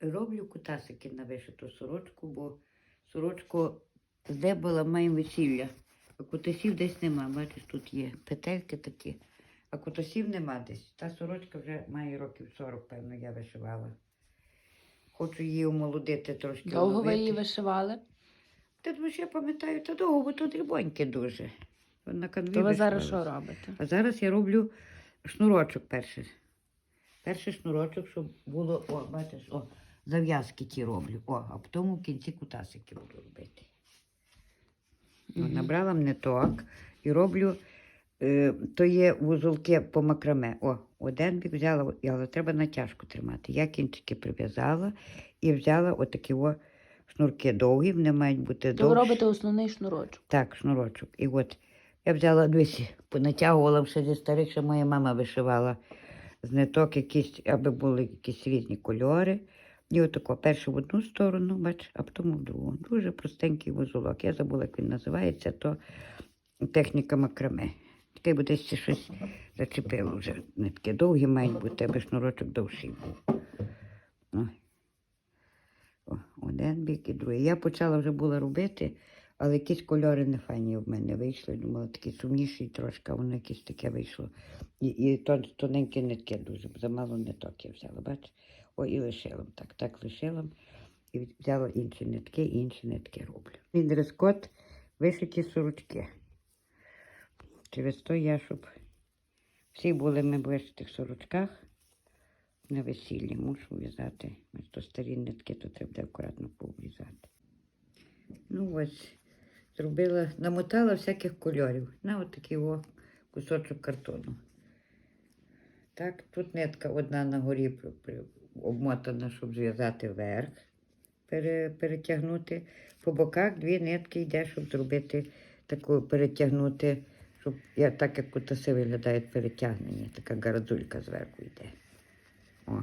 роблю кутасики на вишиту сорочку, бо сорочку здебала маємо весілля. А кутасів десь нема. Бачиш, тут є петельки такі. А кутасів нема десь. Та сорочка вже має років 40, певно, я вишивала. Хочу її омолодити трошки. Довго ви її вишивали? Та тому що я пам'ятаю, та довго, бо тут дрібоньки дуже. На То ви зараз що робите? А зараз я роблю шнурочок перший. Перший шнурочок, щоб було, о, бачиш, о, зав'язки ті роблю. О, а потім в кінці кутасики буду робити. О, Мгм. Набрала мниток і роблю, е, то є вузолки по макраме. О, один бік взяла, але треба натяжку тримати. Я кінчики прив'язала і взяла отакі о шнурки довгі, вони мають бути То ви робите основний шнурочок. Так, шнурочок. І от я взяла дивись, понатягувала все зі старих, що моя мама вишивала з ниток, якісь, аби були якісь різні кольори. І отако, перше в одну сторону, бач, а потім в другу. Дуже простенький вузолок. Я забула, як він називається, то техніка макраме. Таке буде ще щось зачепило вже. Нитки довгі мають бути, аби шнурочок довший був. О. О, один бік і другий. Я почала вже була робити, але якісь кольори не файні в мене вийшли. Думала, такі сумніші трошки, а воно якесь таке вийшло. І, і тон, тоненькі нитки дуже, замало ниток я взяла, бачиш? О, і лишила. Так, так лишила. І взяла інші нитки, інші нитки роблю. І дрес-код вишиті сорочки. Через то я, щоб всі були ми в вишитих сорочках на весіллі, мушу в'язати. Ось то старі нитки, то треба акуратно поврізати. Ну ось, зробила, намотала всяких кольорів на отакий о кусочок картону. Так, тут нитка одна на горі обмотана, щоб зв'язати верх, пере, перетягнути. По боках дві нитки йде, щоб зробити таку перетягнути, щоб я, так як кутаси виглядають перетягнені, така гарадулька зверху йде. О.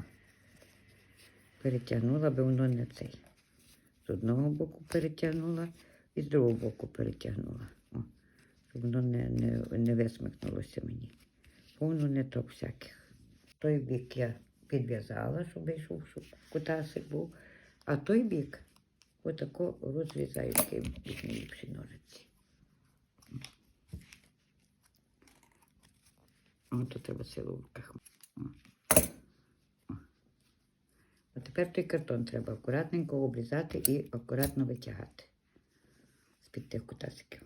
Перетягнула, би воно не цей. З одного боку перетягнула і з другого боку перетягнула. О. Щоб воно не, не, не висмикнулося мені. Повно ниток всяких. Той бік я підв'язала, щоб вийшов, щоб кутасик був. А той бік отако розрізаю такий бік найліпші ножиці. О, то треба силу в руках. А тепер той картон треба акуратненько обрізати і акуратно витягати з-під тих кутасиків.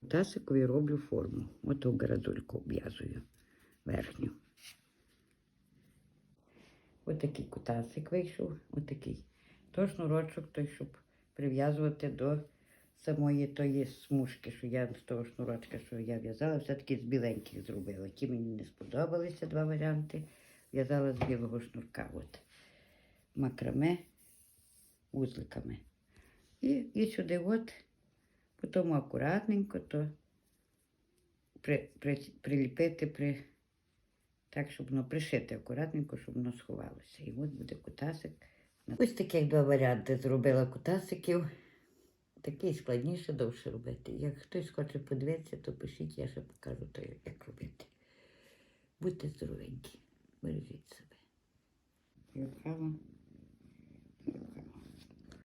Кутасикові роблю форму. Ото градульку обв'язую верхню. Отакий кутасик вийшов, отакий. То шнурочок той, щоб прив'язувати до самої тої смужки, що я з того шнурочка, що я в'язала, все-таки з біленьких зробила. Ті мені не сподобалися два варіанти. В'язала з білого шнурка. От. Макраме вузликами. І, і сюди от, потім акуратненько то при, при, приліпити при, так, щоб воно пришити акуратненько, щоб воно сховалося. І от буде кутасик. Ось таких два варіанти зробила кутасиків. Такий складніше довше робити. Як хтось хоче подивитися, то пишіть, я ще покажу, то як робити. Будьте здоровенькі, бережіть себе.